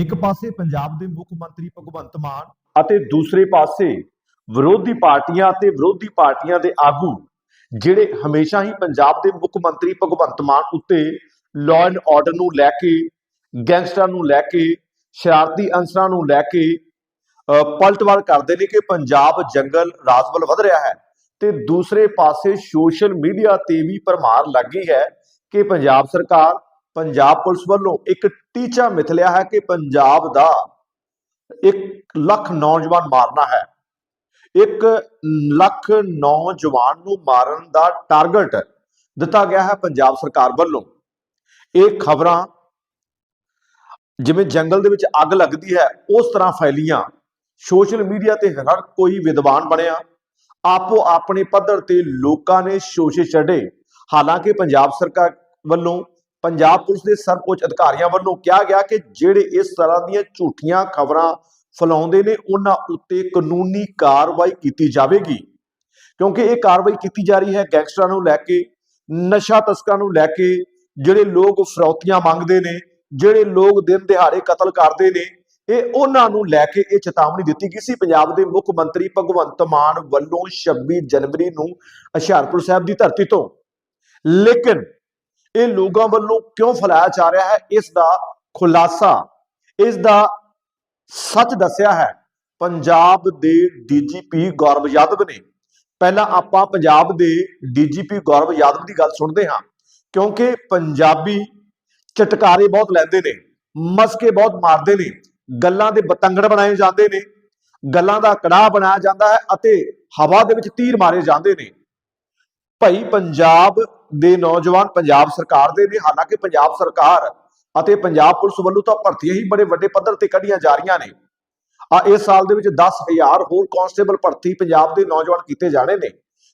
ਇੱਕ ਪਾਸੇ ਪੰਜਾਬ ਦੇ ਮੁੱਖ ਮੰਤਰੀ ਭਗਵੰਤ ਮਾਨ ਅਤੇ ਦੂਸਰੇ ਪਾਸੇ ਵਿਰੋਧੀ ਪਾਰਟੀਆਂ ਅਤੇ ਵਿਰੋਧੀ ਪਾਰਟੀਆਂ ਦੇ ਆਗੂ, ਜਿਹੜੇ ਹਮੇਸ਼ਾ ਹੀ ਪੰਜਾਬ ਦੇ ਮੁੱਖ ਮੰਤਰੀ ਭਗਵੰਤ ਮਾਨ ਉੱਤੇ ਲਾਅ ਐਂਡ ਆਰਡਰ ਨੂੰ ਲੈ ਕੇ, ਗੈਂਗਸਟਰਾਂ ਨੂੰ ਲੈ ਕੇ, ਸ਼ਰਾਰਤੀ ਅੰਸਰਾਂ ਨੂੰ ਲੈ ਕੇ ਪਲਟਵਾਰ ਕਰਦੇ ਨੇ ਕਿ ਪੰਜਾਬ ਜੰਗਲ ਰਾਜ ਵੱਲ ਵਧ ਰਿਹਾ ਹੈ। ਤੇ ਦੂਸਰੇ ਪਾਸੇ ਸੋਸ਼ਲ ਮੀਡੀਆ ਤੇ ਵੀ ਭਰਮਾਰ ਲੱਗੀ ਹੈ ਕਿ ਪੰਜਾਬ ਸਰਕਾਰ ਪੰਜਾਬ ਪੁਲਿਸ ਵੱਲੋਂ ਇੱਕ ਟੀਚਾ ਮਿਥਲਿਆ ਹੈ ਕਿ ਪੰਜਾਬ ਦਾ 1 ਲੱਖ ਨੌਜਵਾਨ ਮਾਰਨਾ ਹੈ। 1 ਲੱਖ ਨੌਜਵਾਨ ਨੂੰ ਮਾਰਨ ਦਾ ਟਾਰਗੇਟ ਦਿੱਤਾ ਗਿਆ ਹੈ ਪੰਜਾਬ ਸਰਕਾਰ ਵੱਲੋਂ। ਇਹ ਖਬਰਾਂ ਜਿਵੇਂ ਜੰਗਲ ਦੇ ਵਿੱਚ ਅੱਗ ਲੱਗਦੀ ਹੈ, ਉਸ ਤਰ੍ਹਾਂ ਫੈਲੀਆਂ। ਸੋਸ਼ਲ ਮੀਡੀਆ ਤੇ ਹਰ ਕੋਈ ਵਿਦਵਾਨ ਬਣਿਆ। ਆਪੋ ਆਪਣੇ ਪੱਧਰ ਤੇ ਲੋਕਾਂ ਨੇ ਸ਼ੋਸ਼ੇ ਛੱਡੇ। ਹਾਲਾਂਕਿ ਪੰਜਾਬ ਸਰਕਾਰ ਵੱਲੋਂ ਪੰਜਾਬ ਪੁਲਿਸ ਦੇ ਸਰਵਉੱਚ ਅਧਿਕਾਰੀਆਂ ਵੱਲੋਂ ਕਿਹਾ ਗਿਆ ਕਿ ਜਿਹੜੇ ਇਸ ਤਰ੍ਹਾਂ ਦੀਆਂ ਝੂਠੀਆਂ ਖਬਰਾਂ ਫੈਲਾਉਂਦੇ ਨੇ, ਉਹਨਾਂ ਉੱਤੇ ਕਾਨੂੰਨੀ ਕਾਰਵਾਈ ਕੀਤੀ ਜਾਵੇਗੀ। ਕਿਉਂਕਿ ਇਹ ਕਾਰਵਾਈ ਕੀਤੀ ਜਾ ਰਹੀ ਹੈ ਗੈਂਗਸਟਰਾਂ ਨੂੰ ਲੈ ਕੇ, ਨਸ਼ਾ ਤਸਕਰਾਂ ਨੂੰ ਲੈ ਕੇ, ਜਿਹੜੇ ਲੋਕ ਫਰੌਤੀਆਂ ਮੰਗਦੇ ਨੇ, ਜਿਹੜੇ ਲੋਕ ਦਿਨ ਦਿਹਾੜੇ ਕਤਲ ਕਰਦੇ ਨੇ, ਇਹ ਉਹਨਾਂ ਨੂੰ ਲੈ ਕੇ ਇਹ ਚੇਤਾਵਨੀ ਦਿੱਤੀ ਗਈ ਸੀ। ਪੰਜਾਬ ਦੇ ਮੁੱਖ ਮੰਤਰੀ ਭਗਵੰਤ ਮਾਨ ਵੱਲੋਂ 26 ਜਨਵਰੀ ਨੂੰ ਹੁਸ਼ਿਆਰਪੁਰ ਸਾਹਿਬ ਦੀ ਧਰਤੀ ਤੋਂ। ਲੇਕਿਨ ਇਹ ਲੋਕਾਂ ਵੱਲੋਂ ਕਿਉਂ ਫੈਲਾਇਆ ਜਾ ਰਿਹਾ ਹੈ? ਇਸ ਦਾ ਖੁਲਾਸਾ, ਇਸ ਦਾ ਸੱਚ ਦੱਸਿਆ ਹੈ। ਪੰਜਾਬ ਦੇ ਡੀਜੀਪੀ ਗੌਰਵ ਯਾਦਵ ਨੇ। ਪਹਿਲਾਂ ਆਪਾਂ ਪੰਜਾਬ ਦੇ ਡੀਜੀਪੀ ਗੌਰਵ ਯਾਦਵ ਦੀ ਗੱਲ ਸੁਣਦੇ ਹਾਂ, ਕਿਉਂਕਿ ਪੰਜਾਬੀ ਚਟਕਾਰੇ ਬਹੁਤ ਲੈਂਦੇ ਨੇ, ਮਸਕੇ ਬਹੁਤ ਮਾਰਦੇ ਨੇ, ਗੱਲਾਂ ਦੇ ਬਤੰਗੜ ਬਣਾਏ ਜਾਂਦੇ ਨੇ, ਗੱਲਾਂ ਦਾ ਕੜਾਹ ਬਣਾਇਆ ਜਾਂਦਾ ਹੈ ਅਤੇ ਹਵਾ ਦੇ ਵਿੱਚ ਤੀਰ ਮਾਰੇ ਜਾਂਦੇ ਨੇ। ਭਾਈ, ਪੰਜਾਬ ਦੇ ਨੌਜਵਾਨ ਪੰਜਾਬ ਸਰਕਾਰ ਦੇ ਨੇ, ਹਾਲਾਂਕਿ ਪੰਜਾਬ ਸਰਕਾਰ ਅਤੇ ਪੰਜਾਬ ਪੁਲਿਸ ਵੱਲੋਂ ਤਾਂ ਭਰਤੀਆਂ ਹੀ ਬੜੇ ਵੱਡੇ ਪੱਧਰ ਤੇ ਕੱਢੀਆਂ ਜਾ ਰਹੀਆਂ ਨੇ। ਆ ਇਸ ਸਾਲ ਦੇ ਵਿੱਚ 10000 ਹੋਰ ਕਾਂਸਟੇਬਲ ਭਰਤੀ ਪੰਜਾਬ ਦੇ ਨੌਜਵਾਨ ਕੀਤੇ ਜਾਣੇ ਨੇ।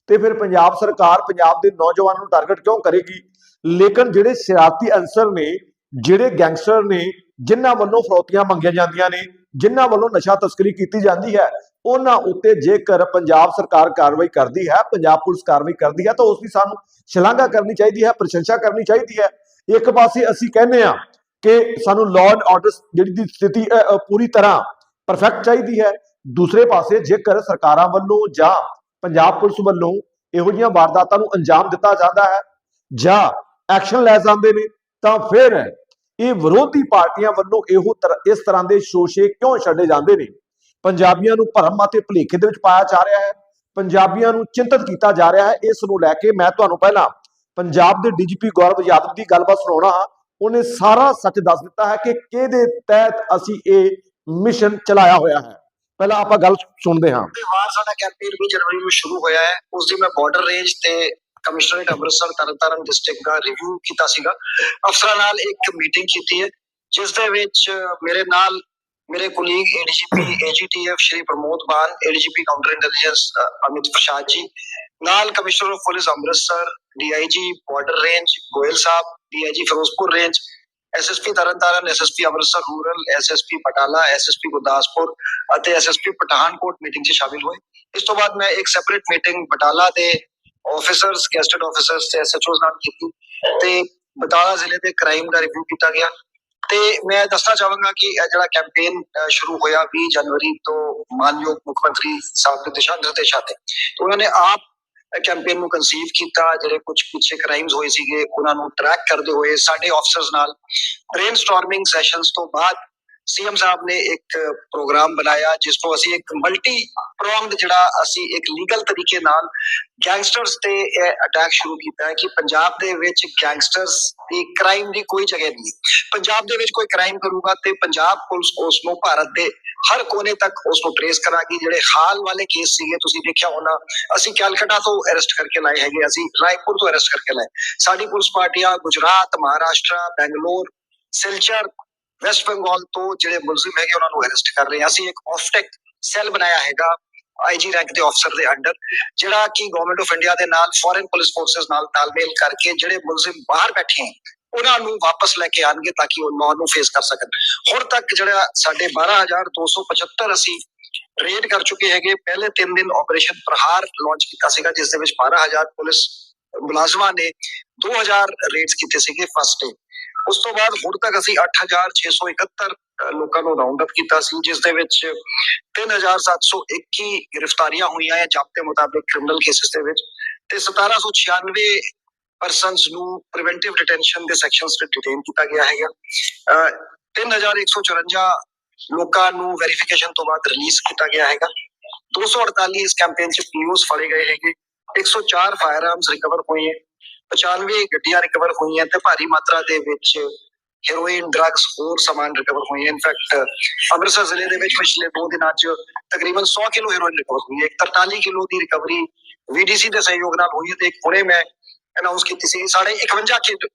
ਤੇ ਫਿਰ ਪੰਜਾਬ ਸਰਕਾਰ ਪੰਜਾਬ ਦੇ ਨੌਜਵਾਨਾਂ ਨੂੰ ਟਾਰਗੇਟ ਕਿਉਂ ਕਰੇਗੀ? ਲੇਕਿਨ ਜਿਹੜੇ ਸਿਆਸਤੀ ਅਨਸਰ ਨੇ, ਜਿਹੜੇ ਗੈਂਗਸਟਰ ਨੇ, ਜਿਨ੍ਹਾਂ ਵੱਲੋਂ ਫਰੋਤੀਆਂ ਮੰਗੀਆਂ ਜਾਂਦੀਆਂ ਨੇ, ਜਿਨ੍ਹਾਂ ਵੱਲੋਂ ਨਸ਼ਾ ਤਸਕਰੀ ਕੀਤੀ ਜਾਂਦੀ ਹੈ ਉਹਨਾਂ ਉੱਤੇ ਜੇਕਰ ਪੰਜਾਬ ਸਰਕਾਰ ਕਾਰਵਾਈ ਕਰਦੀ ਹੈ ਪੰਜਾਬ ਪੁਲਿਸ ਕਾਰਵਾਈ ਕਰਦੀ ਹੈ ਤਾਂ ਉਸ ਦੀ ਸਾਨੂੰ ਸ਼ਲਾਘਾ ਕਰਨੀ ਚਾਹੀਦੀ ਹੈ ਪ੍ਰਸ਼ੰਸਾ ਕਰਨੀ ਚਾਹੀਦੀ ਹੈ। ਇੱਕ ਪਾਸੇ ਅਸੀਂ ਕਹਿੰਦੇ ਆ ਕਿ ਸਾਨੂੰ ਲਾਅ ਐਂਡ ਆਰਡਰ ਜਿਹੜੀ ਦੀ ਸਥਿਤੀ ਅ, ਪੂਰੀ ਤਰ੍ਹਾਂ ਪਰਫੈਕਟ ਚਾਹੀਦੀ ਹੈ। ਦੂਸਰੇ ਪਾਸੇ ਜੇਕਰ ਸਰਕਾਰਾਂ ਵੱਲੋਂ ਜਾਂ ਪੰਜਾਬ ਪੁਲਿਸ ਵੱਲੋਂ ਇਹੋ ਜਿਹੀਆਂ ਵਾਰਦਾਤਾਂ ਨੂੰ ਅੰਜਾਮ ਦਿੱਤਾ ਜਾਂਦਾ ਹੈ ਜਾਂ ਐਕਸ਼ਨ ਲੈ ਜਾਂਦੇ ਨੇ ਤਾਂ ਫਿਰ ਇਹ ਵਿਰੋਧੀ ਪਾਰਟੀਆਂ ਵੱਲੋਂ ਇਹੋ ਤਰ੍ਹਾਂ ਇਸ ਤਰ੍ਹਾਂ ਦੇ ਸ਼ੋਸ਼ੇ ਕਿਉਂ ਛੱਡੇ ਜਾਂਦੇ ਨੇ? ਪੰਜਾਬੀਆਂ ਨੂੰ ਭਰਮ ਅਤੇ ਭੁਲੇਖੇ ਦੇ ਵਿੱਚ ਪਾਇਆ ਜਾ ਰਿਹਾ ਹੈ। ਪੰਜਾਬੀਆਂ ਨੂੰ ਚਿੰਤਤ ਕੀਤਾ ਜਾ ਰਿਹਾ ਹੈ। ਇਸ ਨੂੰ ਲੈ ਕੇ ਮੈਂ ਤੁਹਾਨੂੰ ਪਹਿਲਾਂ ਪੰਜਾਬ ਦੇ ਡੀਜੀਪੀ ਗੌਰਵ ਯਾਦਵ ਦੀ ਗੱਲਬਾਤ ਸੁਣਾਉਣਾ ਹਾਂ। ਉਹਨੇ ਸਾਰਾ ਸੱਚ ਦੱਸ ਦਿੱਤਾ ਹੈ ਕਿ ਕਿਹਦੇ ਤਹਿਤ ਅਸੀਂ ਇਹ ਮਿਸ਼ਨ ਚਲਾਇਆ ਹੋਇਆ ਹੈ। ਪਹਿਲਾਂ ਆਪਾਂ ਗੱਲ ਸੁਣਦੇ ਹਾਂ। ਵਾਰ ਸਾਡਾ ਕੈਂਪੇਨ 20 ਜਨਵਰੀ ਨੂੰ ਸ਼ੁਰੂ ਹੋਇਆ ਹੈ। ਉਸ ਦੀ ਮੈਂ ਬਾਰਡਰ ਰੇਂਜ ਤੇ ਕਮਿਸ਼ਨਰੇਟ ਅੰਮ੍ਰਿਤਸਰ ਤਰਨਤਾਰਨ ਡਿਸਟ੍ਰਿਕਟ ਦਾ ਰਿਵਿਊ ਕੀਤਾ ਸੀਗਾ। ਅਫਸਰਾਂ ਨਾਲ ਇੱਕ ਮੀਟਿੰਗ ਕੀਤੀ ਹੈ, ਜਿਸ ਦੇ ਵਿੱਚ ਮੇਰੇ ਨਾਲ ਮੇਰੇ colleague ADGP AGTF Shri Pramod Ban ADGP counter intelligence Amit Prasad ji ਨਾਲ commissioner of police Amritsar DIG border range Goyal Sahib DIG Ferozepur range SSP Tarn Taran SSP Amritsar rural SSP Patiala SSP Gurdaspur ਅਤੇ SSP Pathankot meeting 'ਚ ਸ਼ਾਮਿਲ ਹੋਏ ਇਸ ਤੋਂ ਬਾਅਦ ਮੈਂ ਇੱਕ ਸੈਪਰੇਟ ਮੀਟਿੰਗ ਬਟਾਲਾ ਦੇ ਆਫੀਸਰਸ ਗੈਸਟਡ ਆਫੀਸਰਸ ਤੇ ਐਸਐਚਓਸ ਨਾਲ ਕੀਤੀ ਤੇ ਬਟਾਲਾ ਜ਼ਿਲ੍ਹੇ ਦੇ ਕ੍ਰਾਈਮ ਦਾ ਰਿਵਿਊ ਕੀਤਾ ਗਿਆ ਤੇ ਮੈਂ ਦੱਸਣਾ ਚਾਹਾਂਗਾ ਕਿ ਇਹ ਜਿਹੜਾ ਕੈਂਪੇਨ ਸ਼ੁਰੂ ਹੋਇਆ 20 ਜਨਵਰੀ ਤੋਂ ਮਾਨਯੋਗ ਮੁੱਖ ਮੰਤਰੀ ਸਾਹਿਬ ਦੇ ਦਿਸ਼ਾ ਨਿਰਦੇਸ਼ਾਂ ਤੇ। ਉਹਨਾਂ ਨੇ ਆਪ ਕੈਂਪੇਨ ਨੂੰ ਕਨਸੀਵ ਕੀਤਾ, ਜਿਹੜੇ ਕੁਝ ਪਿੱਛੇ ਕ੍ਰਾਈਮਸ ਹੋਏ ਸੀਗੇ, ਉਹਨਾਂ ਨੂੰ ਟਰੈਕ ਕਰਦੇ ਹੋਏ ਸਾਡੇ ਆਫੀਸਰਸ ਨਾਲ ਬ੍ਰੇਨਸਟਾਰਮਿੰਗ ਸੈਸ਼ਨਸ ਤੋਂ ਬਾਅਦ ਸੀਐਮ ਸਾਹਿਬ ਨੇ ਇੱਕ ਪ੍ਰੋਗਰਾਮ ਬਣਾਇਆ ਜਿਸ ਤੋਂ ਅਸੀਂ ਇੱਕ ਮਲਟੀ ਪ੍ਰੋਂਗਡ ਜਿਹੜਾ ਅਸੀਂ ਇੱਕ ਲੀਗਲ ਤਰੀਕੇ ਨਾਲ ਗੈਂਗਸਟਰਸ ਤੇ ਅਟੈਕ ਸ਼ੁਰੂ ਕੀਤਾ ਹੈ ਕਿ ਪੰਜਾਬ ਦੇ ਵਿੱਚ ਗੈਂਗਸਟਰਸ ਦੀ ਕ੍ਰਾਈਮ ਦੀ ਕੋਈ ਜਗ੍ਹਾ ਨਹੀਂ ਪੰਜਾਬ ਦੇ ਵਿੱਚ ਕੋਈ ਕ੍ਰਾਈਮ ਕਰੂਗਾ ਤੇ ਪੰਜਾਬ ਪੁਲਿਸ ਉਸ ਨੂੰ ਭਾਰਤ ਦੇ ਹਰ ਕੋਨੇ ਤੱਕ ਉਸ ਨੂੰ ਟ੍ਰੇਸ ਕਰਾਂਗੀ। ਜਿਹੜੇ ਹਾਲ ਵਾਲੇ ਕੇਸ ਸੀਗੇ, ਤੁਸੀਂ ਦੇਖਿਆ ਹੋਣਾ, ਅਸੀਂ ਕੈਲਕਟਾ ਤੋਂ ਅਰੈਸਟ ਕਰਕੇ ਲਾਏ ਹੈਗੇ ਅਸੀਂ ਰਾਏਪੁਰ ਤੋਂ ਅਰੈਸਟ ਕਰਕੇ ਲਾਏ। ਸਾਡੀ ਪੁਲਿਸ ਪਾਰਟੀਆਂ ਗੁਜਰਾਤ, ਮਹਾਰਾਸ਼ਟਰ, ਬੈਂਗਲੌਰ, ਸਿਲਚਰ ਵੈਸਟ ਬੰਗਾਲ ਤੋਂ ਜਿਹੜੇ ਮੁਲਜ਼ਮ ਹੈਗੇ ਉਹਨਾਂ ਨੂੰ ਅਰੈਸਟ ਕਰ ਰਹੇ ਹਾਂ। ਅਸੀਂ ਇੱਕ ਆਫਟੈਕ ਸੈੱਲ ਬਣਾਇਆ ਹੈਗਾ ਆਈਜੀ ਰੈਂਕ ਦੇ ਅਫਸਰ ਦੇ ਅੰਡਰ ਜਿਹੜਾ ਕਿ ਗਵਰਨਮੈਂਟ ਆਫ ਇੰਡੀਆ ਦੇ ਨਾਲ ਫੋਰਨ ਪੁਲਿਸ ਫੋਰਸਸ ਨਾਲ ਤਾਲਮੇਲ ਕਰਕੇ ਜਿਹੜੇ ਮੁਲਜ਼ਮ ਬਾਹਰ ਬੈਠੇ ਹੈ, ਉਹਨਾਂ ਨੂੰ ਵਾਪਸ ਲੈ ਕੇ ਆਣਗੇ ਤਾਂ ਕਿ ਉਹ ਲਾਅ ਨੂੰ ਫੇਸ ਕਰ ਸਕਣ। ਹੁਣ ਤੱਕ ਜਿਹੜਾ ਸਾਡੇ 12275 ਅਸੀਂ ਰੇਡ ਕਰ ਚੁੱਕੇ ਹੈਗੇ। ਪਹਿਲੇ 3 ਦਿਨ ਆਪਰੇਸ਼ਨ ਪ੍ਰਹਾਰ ਲਾਂਚ ਕੀਤਾ ਸੀਗਾ, ਜਿਸ ਦੇ ਵਿੱਚ 12000 ਪੁਲਿਸ ਮੁਲਾਜ਼ਮਾਂ ਨੇ 2000 ਰੇਡਸ ਕੀਤੇ ਸੀਗੇ ਫਸਟ ਡੇ ਉਸ ਤੋਂ ਬਾਅਦ ਹੁਣ ਤੱਕ ਅਸੀਂ 8671 ਅਹ, ਲੋਕਾਂ ਨੂੰ ਰਾਉਂਡ ਅਪ ਕੀਤਾ ਸੀ ਜਿਸ ਦੇ ਵਿੱਚ 3721 ਗ੍ਰਿਫਤਾਰੀਆਂ ਹੋਈਆਂ ਹੈ ਜਾਬਤੇ ਮੁਤਾਬਿਕ ਕ੍ਰਿਮੀਨਲ ਕੇਸਿਸ ਦੇ ਵਿੱਚ ਤੇ 1796 ਪਰਸਨਸ ਨੂੰ ਪ੍ਰੀਵੈਂਟਿਵ ਡਿਟੈਂਸ਼ਨ ਦੇ ਸੈਕਸ਼ਨਸ ਤੇ ਡਿਟੇਨ ਕੀਤਾ ਗਿਆ ਹੈਗਾ। ਅਹ, 3154 ਲੋਕਾਂ ਨੂੰ ਵੈਰੀਫਿਕੇਸ਼ਨ ਤੋਂ ਬਾਅਦ ਰਿਲੀਜ਼ ਕੀਤਾ ਗਿਆ ਹੈਗਾ। 248 ਇਸ ਕੈਂਪੇਨ ਚ ਪੀਓਸ ਫੜੇ ਗਏ ਹੈਗੇ। 104 ਫਾਇਰ ਆਰਮਸ ਰਿਕਵਰ ਹੋਏ ਹੈ। 95 ਗੱਡੀਆਂ ਰਿਕਵਰ ਹੋਈਆਂ ਤੇ ਭਾਰੀ ਮਾਤਰਾ ਦੇ ਵਿੱਚ ਹੈਰੋਇਨ ਡਰੱਗਸ ਹੋਰ ਸਮਾਨ ਰਿਕਵਰ ਹੋਏ। ਇਨਫੈਕਟ ਅੰਮ੍ਰਿਤਸਰ ਜ਼ਿਲ੍ਹੇ ਦੇ ਵਿੱਚ ਪਿਛਲੇ 2 ਦਿਨਾਂ 'ਚ ਤਕਰੀਬਨ 100 ਕਿਲੋ ਹੈਰੋਇਨ ਰਿਕਵਰ ਹੋਈ ਹੈ। ਇੱਕ 43 ਕਿਲੋ ਦੀ ਰਿਕਵਰੀ ਵੀਡੀਸੀ ਦੇ ਸਹਿਯੋਗ ਨਾਲ ਹੋਈ ਹੈ ਤੇ ਹੁਣੇ ਮੈਂ ਅਨਾਉਂਸ ਕੀਤੀ ਸੀ ਸਾਡੇ 51 ਕਿ-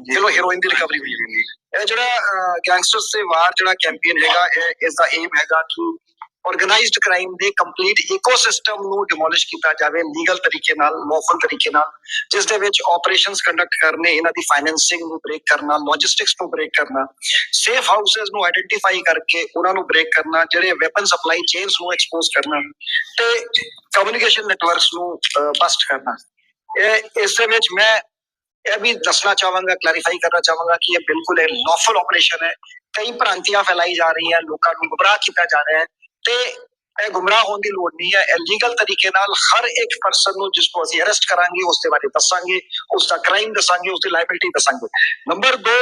ਕਿਲੋ ਹੈਰੋਇਨ ਦੀ ਰਿਕਵਰੀ ਹੋਈ ਹੈ। ਇਹ ਜਿਹੜਾ ਗੈਂਗਸਟਰਸ ਤੇ ਵਾਰ ਜਿਹੜਾ ਕੈਂਪੇਨ ਹੈਗਾ ਇਸ ਦਾ ਏਮ ਹੈਗਾ ਕਿ ਆਰਗੇਨਾਈਜ਼ਡ ਕ੍ਰਾਈਮ ਦੇ ਕੰਪਲੀਟ ਇਕੋਸਿਸਟਮ ਨੂੰ ਡਿਮੋਲਿਸ਼ ਕੀਤਾ ਜਾਵੇ ਲੀਗਲ ਤਰੀਕੇ ਨਾਲ ਲੌਫੁਲ ਤਰੀਕੇ ਨਾਲ, ਜਿਸ ਦੇ ਵਿੱਚ ਆਪਰੇਸ਼ਨਸ ਕੰਡਕਟ ਕਰਨੇ, ਇਹਨਾਂ ਦੀ ਫਾਈਨੈਂਸਿੰਗ ਨੂੰ ਬ੍ਰੇਕ ਕਰਨਾ ਲੌਜਿਸਟਿਕਸ ਨੂੰ ਬ੍ਰੇਕ ਕਰਨਾ ਸੇਫ ਹਾਊਸਸ ਨੂੰ ਆਇਡੈਂਟੀਫਾਈ ਕਰਕੇ ਉਹਨਾਂ ਨੂੰ ਬ੍ਰੇਕ ਕਰਨਾ, ਜਿਹੜੇ ਵੈਪਨ ਸਪਲਾਈ ਚੇਨਸ ਨੂੰ ਐਕਸਪੋਜ਼ ਕਰਨਾ ਤੇ ਕਮਿਊਨੀਕੇਸ਼ਨ ਨੈਟਵਰਕਸ ਨੂੰ ਬਸਟ ਕਰਨਾ। ਇਹ, ਇਸ ਦੇ ਵਿੱਚ ਮੈਂ ਇਹ ਵੀ ਦੱਸਣਾ ਚਾਹਾਂਗਾ ਕਲੈਰੀਫਾਈ ਕਰਨਾ ਚਾਹਾਂਗਾ ਕਿ ਇਹ ਬਿਲਕੁਲ ਇਹ ਲੌਫੁਲ ਆਪਰੇਸ਼ਨ ਹੈ। ਕਈ ਭ੍ਰਾਂਤੀਆਂ ਫੈਲਾਈ ਜਾ ਰਹੀ ਹੈ ਲੋਕਾਂ ਨੂੰ ਗੁੰਮਰਾਹ ਕੀਤਾ ਜਾ ਰਿਹਾ ਹੈ। ਤੇ ਇਹ ਗੁੰਮਰਾਹ ਹੋਣ ਦੀ ਲੋੜ ਨਹੀਂ ਹੈ। ਇਹ ਲੀਗਲ ਤਰੀਕੇ ਨਾਲ ਹਰ ਇੱਕ ਪਰਸਨ ਨੂੰ ਜਿਸ ਨੂੰ ਅਸੀਂ ਅਰੈਸਟ ਕਰਾਂਗੇ ਉਸ ਦੇ ਬਾਰੇ ਦੱਸਾਂਗੇ ਉਸ ਦਾ ਕ੍ਰਾਈਮ ਦੱਸਾਂਗੇ ਉਸ ਦੀ ਲਾਇਬਿਲਿਟੀ ਦੱਸਾਂਗੇ। ਨੰਬਰ 2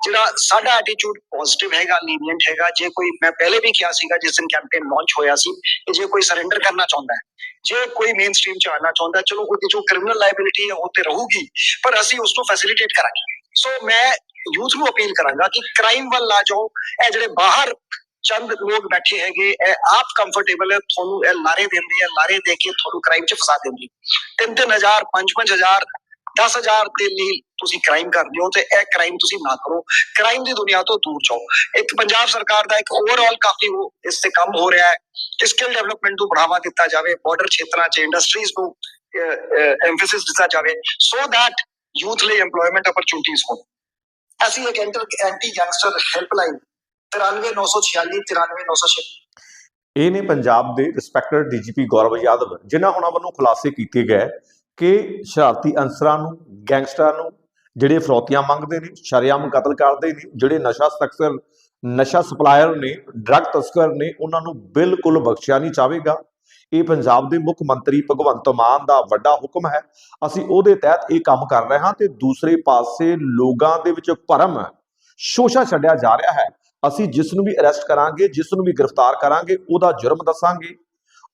ਜਿਹੜਾ ਸਾਡਾ ਐਟੀਟਿਊਡ ਪੋਜ਼ਿਟਿਵ ਹੈਗਾ ਲੀਨੀਅੰਟ ਹੈਗਾ ਜੇ ਕੋਈ ਮੈਂ ਪਹਿਲੇ ਵੀ ਕਿਹਾ ਸੀਗਾ ਜਿਸ ਦਿਨ ਕੈਂਪੇਨ ਲਾਂਚ ਹੋਇਆ ਸੀ ਕਿ ਜੇ ਕੋਈ ਸਰੈਂਡਰ ਕਰਨਾ ਚਾਹੁੰਦਾ ਹੈ ਜੇ ਕੋਈ ਮੇਨ ਸਟ੍ਰੀਮ ਚ ਆਉਣਾ ਚਾਹੁੰਦਾ ਹੈ, ਚਲੋ ਉਹਦੀ ਜੋ ਕ੍ਰਿਮੀਨਲ ਲਾਇਬਿਲਿਟੀ ਹੈ ਉਹ ਤੇ ਰਹੂਗੀ ਪਰ ਅਸੀਂ ਉਸ ਨੂੰ ਫੈਸਿਲਿਟੇਟ ਕਰਾਂਗੇ। ਸੋ ਮੈਂ ਯੂਥ ਨੂੰ ਅਪੀਲ ਕਰਾਂਗਾ ਕਿ ਕ੍ਰਾਈਮ ਵੱਲ ਨਾ ਜਾਓ ਇਹ ਜਿਹੜੇ ਬਾਹਰ ਚੰਦ ਲੋਕ ਬੈਠੇ ਹੈਗੇ ਇਹ ਆਪ ਕੰਫਰਟੇਬਲ ਹੈ ਤੁਹਾਨੂੰ ਇਹ ਲਾਰੇ ਦਿੰਦੇ ਆ ਲਾਰੇ ਦੇ ਕੇ ਤੁਹਾਨੂੰ ਕ੍ਰਾਈਮ ਚ ਫਸਾ ਦਿੰਦੇ ਤਿੰਨ ਤਿੰਨ ਹਜ਼ਾਰ ਪੰਜ ਪੰਜ ਹਜ਼ਾਰ 10000 ਦੇ ਲਈ ਤੁਸੀਂ ਕ੍ਰਾਈਮ ਕਰਦੇ ਹੋ ਤੇ ਇਹ ਕ੍ਰਾਈਮ ਤੁਸੀਂ ਨਾ ਕਰੋ ਕ੍ਰਾਈਮ ਦੀ ਦੁਨੀਆ ਤੋਂ ਦੂਰ ਜਾਓ ਇੱਕ ਪੰਜਾਬ ਸਰਕਾਰ ਦਾ ਇੱਕ ਓਵਰਆਲ ਕਾਫੀ ਉਹ ਇਸ ਤੇ ਕੰਮ ਹੋ ਰਿਹਾ ਹੈ ਕਿ ਸਕਿੱਲ ਡਿਵੈਲਪਮੈਂਟ ਨੂੰ ਬੜਾਵਾ ਦਿੱਤਾ ਜਾਵੇ ਬਾਰਡਰ ਖੇਤਰਾਂ 'ਚ ਇੰਡਸਟਰੀਜ਼ ਨੂੰ ਐਮਫੈਸਿਸ ਦਿੱਤਾ ਜਾਵੇ ਸੋ ਥੈਟ ਯੂਥ ਲਈ ਏਮਪਲੋਇਮੈਂਟ ਅਪਰਚੂਨਿਟੀਜ਼ ਹੋਣ ਅਸੀਂ ਇੱਕ ਐਂਟਰ ਐਂਟੀ ਯੰਗਸਟਰ ਹੈਲਪਲਾਈਨ 93946 93906 ਇਹ ਨੇ ਪੰਜਾਬ ਦੇ ਰਿਸਪੈਕਟਡ ਡੀਜੀਪੀ ਗੌਰਵ ਯਾਦਵ, ਜਿਨ੍ਹਾਂ ਹੁਣਾਂ ਵੱਲੋਂ ਖੁਲਾਸੇ ਕੀਤੇ ਗਏ ਕਿ ਸ਼ਰਾਰਤੀ ਅਨਸਰਾਂ ਨੂੰ, ਗੈਂਗਸਟਰਾਂ ਨੂੰ, ਜਿਹੜੇ ਫਰੋਤੀਆਂ ਮੰਗਦੇ ਨੇ, ਸ਼ਰੇਆਮ ਕਤਲ ਕਰਦੇ ਨੇ, ਜਿਹੜੇ ਨਸ਼ਾ ਤਕਸਰ ਨਸ਼ਾ ਸਪਲਾਇਰ ਨੇ, ਡਰੱਗ ਤਸਕਰ ਨੇ, ਉਹਨਾਂ ਨੂੰ ਬਿਲਕੁਲ ਬਖਸ਼ਿਆ ਨਹੀਂ ਜਾਵੇਗਾ। ਇਹ ਪੰਜਾਬ ਦੇ ਮੁੱਖ ਮੰਤਰੀ ਭਗਵੰਤ ਮਾਨ ਦਾ ਵੱਡਾ ਹੁਕਮ ਹੈ। ਅਸੀਂ ਉਹਦੇ ਤਹਿਤ ਇਹ ਕੰਮ ਕਰ ਰਹੇ ਹਾਂ ਤੇ ਦੂਸਰੇ ਪਾਸੇ ਲੋਕਾਂ ਦੇ ਵਿੱਚ ਭਰਮ, ਸ਼ੋਸ਼ਾ ਛੱਡਿਆ ਜਾ ਰਿਹਾ ਹੈ। ਅਸੀਂ ਜਿਸ ਨੂੰ ਵੀ ਅਰੈਸਟ ਕਰਾਂਗੇ, ਜਿਸ ਨੂੰ ਵੀ ਗ੍ਰਿਫਤਾਰ ਕਰਾਂਗੇ, ਉਹਦਾ ਜੁਰਮ ਦੱਸਾਂਗੇ।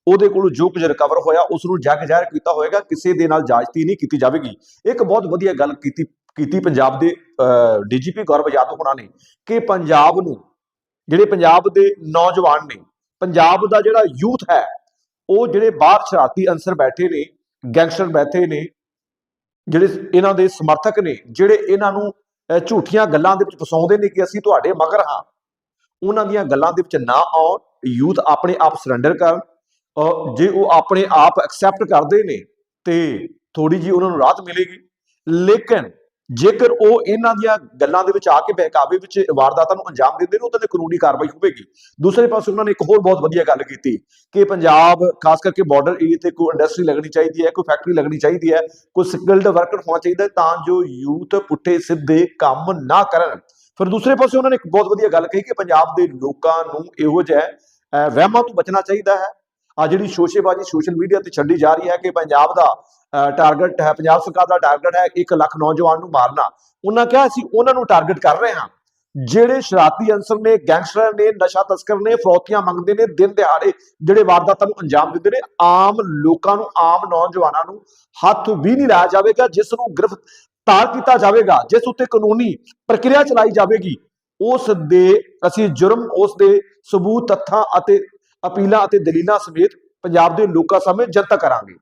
ਉਹਦੇ ਕੋਲੋਂ ਜੋ ਕੁਝ ਰਿਕਵਰ ਹੋਇਆ, ਉਸ ਨੂੰ ਜੱਗ ਜ਼ਾਹਿਰ ਕੀਤਾ ਹੋਏਗਾ, ਕਿਸੇ ਦੇ ਨਾਲ ਜਾਇਜ਼ਤੀ ਨਹੀਂ ਕੀਤੀ ਜਾਵੇਗੀ। ਇੱਕ ਬਹੁਤ ਵਧੀਆ ਗੱਲ ਕੀਤੀ ਕੀਤੀ ਪੰਜਾਬ ਦੇ ਡੀਜੀਪੀ ਗੌਰਵ ਯਾਦਵ ਹੋਣਾ ਨੇ ਕਿ ਪੰਜਾਬ ਨੂੰ, ਜਿਹੜੇ ਪੰਜਾਬ ਦੇ ਨੌਜਵਾਨ ਨੇ, ਪੰਜਾਬ ਦਾ ਜਿਹੜਾ ਯੂਥ ਹੈ, ਉਹ ਜਿਹੜੇ ਬਾਹਰ ਸ਼ਰਾਰਤੀ ਅਨਸਰ ਬੈਠੇ ਨੇ, ਗੈਂਗਸਟਰ ਬੈਠੇ ਨੇ, ਜਿਹੜੇ ਇਹਨਾਂ ਦੇ ਸਮਰਥਕ ਨੇ, ਜਿਹੜੇ ਇਹਨਾਂ ਨੂੰ ਝੂਠੀਆਂ ਗੱਲਾਂ ਦੇ ਵਿੱਚ ਫਸਾਉਂਦੇ ਨੇ ਕਿ ਅਸੀਂ ਤੁਹਾਡੇ ਮਗਰ ਹਾਂ। ਉਹਨਾਂ ਦੀਆਂ ਗੱਲਾਂ ਦੇ ਵਿੱਚ ਨਾ ਆਉਣ ਯੂਥ ਆਪਣੇ ਆਪ ਸਰੈਂਡਰ ਕਰਨ। ਜੇ ਉਹ ਆਪਣੇ ਆਪ ਐਕਸੈਪਟ ਕਰਦੇ ਨੇ, ਤੇ ਥੋੜੀ ਜੀ ਉਹਨਾਂ ਨੂੰ ਰਾਹਤ ਮਿਲੇਗੀ। ਲੇਕਿਨ ਜੇਕਰ ਉਹ ਇਹਨਾਂ ਦੀਆਂ ਗੱਲਾਂ ਦੇ ਵਿੱਚ ਆ ਕੇ ਬਹਿਕਾਵੇ ਵਿੱਚ ਵਾਰਦਾਤਾਂ ਨੂੰ ਅੰਜਾਮ ਦਿੰਦੇ ਨੇ ਉਹਨਾਂ ਤੇ ਕਾਨੂੰਨੀ ਕਾਰਵਾਈ ਹੋਵੇਗੀ। ਦੂਸਰੇ ਪਾਸੇ ਉਹਨਾਂ ਨੇ ਇੱਕ ਹੋਰ ਬਹੁਤ ਵਧੀਆ ਗੱਲ ਕੀਤੀ ਕਿ ਪੰਜਾਬ, ਖਾਸ ਕਰਕੇ ਬਾਰਡਰ ਏਰੀਆ ਤੇ ਕੋਈ ਇੰਡਸਟਰੀ ਲੱਗਣੀ ਚਾਹੀਦੀ ਹੈ, ਕੋਈ ਫੈਕਟਰੀ ਲੱਗਣੀ ਚਾਹੀਦੀ ਹੈ, ਕੋਈ ਸਕਿਲਡ ਵਰਕਰ ਹੋਣਾ ਚਾਹੀਦਾ ਤਾਂ ਜੋ ਯੂਥ ਪੁੱਠੇ ਸਿੱਧੇ ਕੰਮ ਨਾ ਕਰਨ। ਫਿਰ ਦੂਸਰੇ ਪਾਸੇ ਉਹਨਾਂ ਨੇ ਇੱਕ ਬਹੁਤ ਵਧੀਆ ਗੱਲ ਕਹੀ ਕਿ ਪੰਜਾਬ ਦੇ ਲੋਕਾਂ ਨੂੰ ਇਹੋ ਜਿਹਾ ਵਹਿਮਾਂ ਤੋਂ ਬਚਣਾ ਚਾਹੀਦਾ ਹੈ। ਆ ਜਿਹੜੀ ਸ਼ੋਸ਼ੇਬਾਜ਼ੀ ਸੋਸ਼ਲ ਮੀਡੀਆ ਤੇ ਛੱਡੀ ਜਾ ਰਹੀ ਹੈ ਕਿ ਪੰਜਾਬ ਦਾ ਟਾਰਗੇਟ ਹੈ, ਪੰਜਾਬ ਸਰਕਾਰ ਦਾ ਟਾਰਗੇਟ ਹੈ 1 ਲੱਖ ਨੌਜਵਾਨ ਨੂੰ ਮਾਰਨਾ। ਉਹਨਾਂ ਕਿਹਾ ਅਸੀਂ ਉਹਨਾਂ ਨੂੰ ਟਾਰਗੇਟ ਕਰ ਰਹੇ ਹਾਂ। ਜਿਹੜੇ ਸ਼ਰਾਰਤੀ ਅਨਸਰ ਨੇ ਗੈਂਗਸਟਰ ਨੇ, ਨਸ਼ਾ ਤਸਕਰ ਨੇ ਫਰੋਤੀਆਂ ਮੰਗਦੇ ਨੇ, ਦਿਨ ਦਿਹਾੜੇ ਜਿਹੜੇ ਵਾਰਦਾਤਾਂ ਨੂੰ ਅੰਜਾਮ ਦਿੰਦੇ ਨੇ, ਆਮ ਲੋਕਾਂ ਨੂੰ, ਆਮ ਨੌਜਵਾਨਾਂ ਨੂੰ ਹੱਥ ਵੀ ਨਹੀਂ ਲਾਇਆ ਜਾਵੇਗਾ, ਜਿਸ ਨੂੰ ਗ੍ਰਿਫ਼ਤ ਗ੍ਰਿਫਤਾਰ ਕੀਤਾ ਜਾਵੇਗਾ, ਜਿਸ ਉੱਤੇ ਕਾਨੂੰਨੀ ਪ੍ਰਕਿਰਿਆ ਚਲਾਈ ਜਾਵੇਗੀ, ਉਸ ਦੇ ਅਸੀਂ ਜੁਰਮ, ਉਸ ਦੇ ਸਬੂਤ, ਤੱਥਾਂ ਅਤੇ ਅਪੀਲਾਂ ਅਤੇ ਦਲੀਲਾਂ ਸਮੇਤ ਪੰਜਾਬ ਦੇ ਲੋਕਾਂ ਸਾਹਮਣੇ ਜਨਤਕ ਕਰਾਂਗੇ।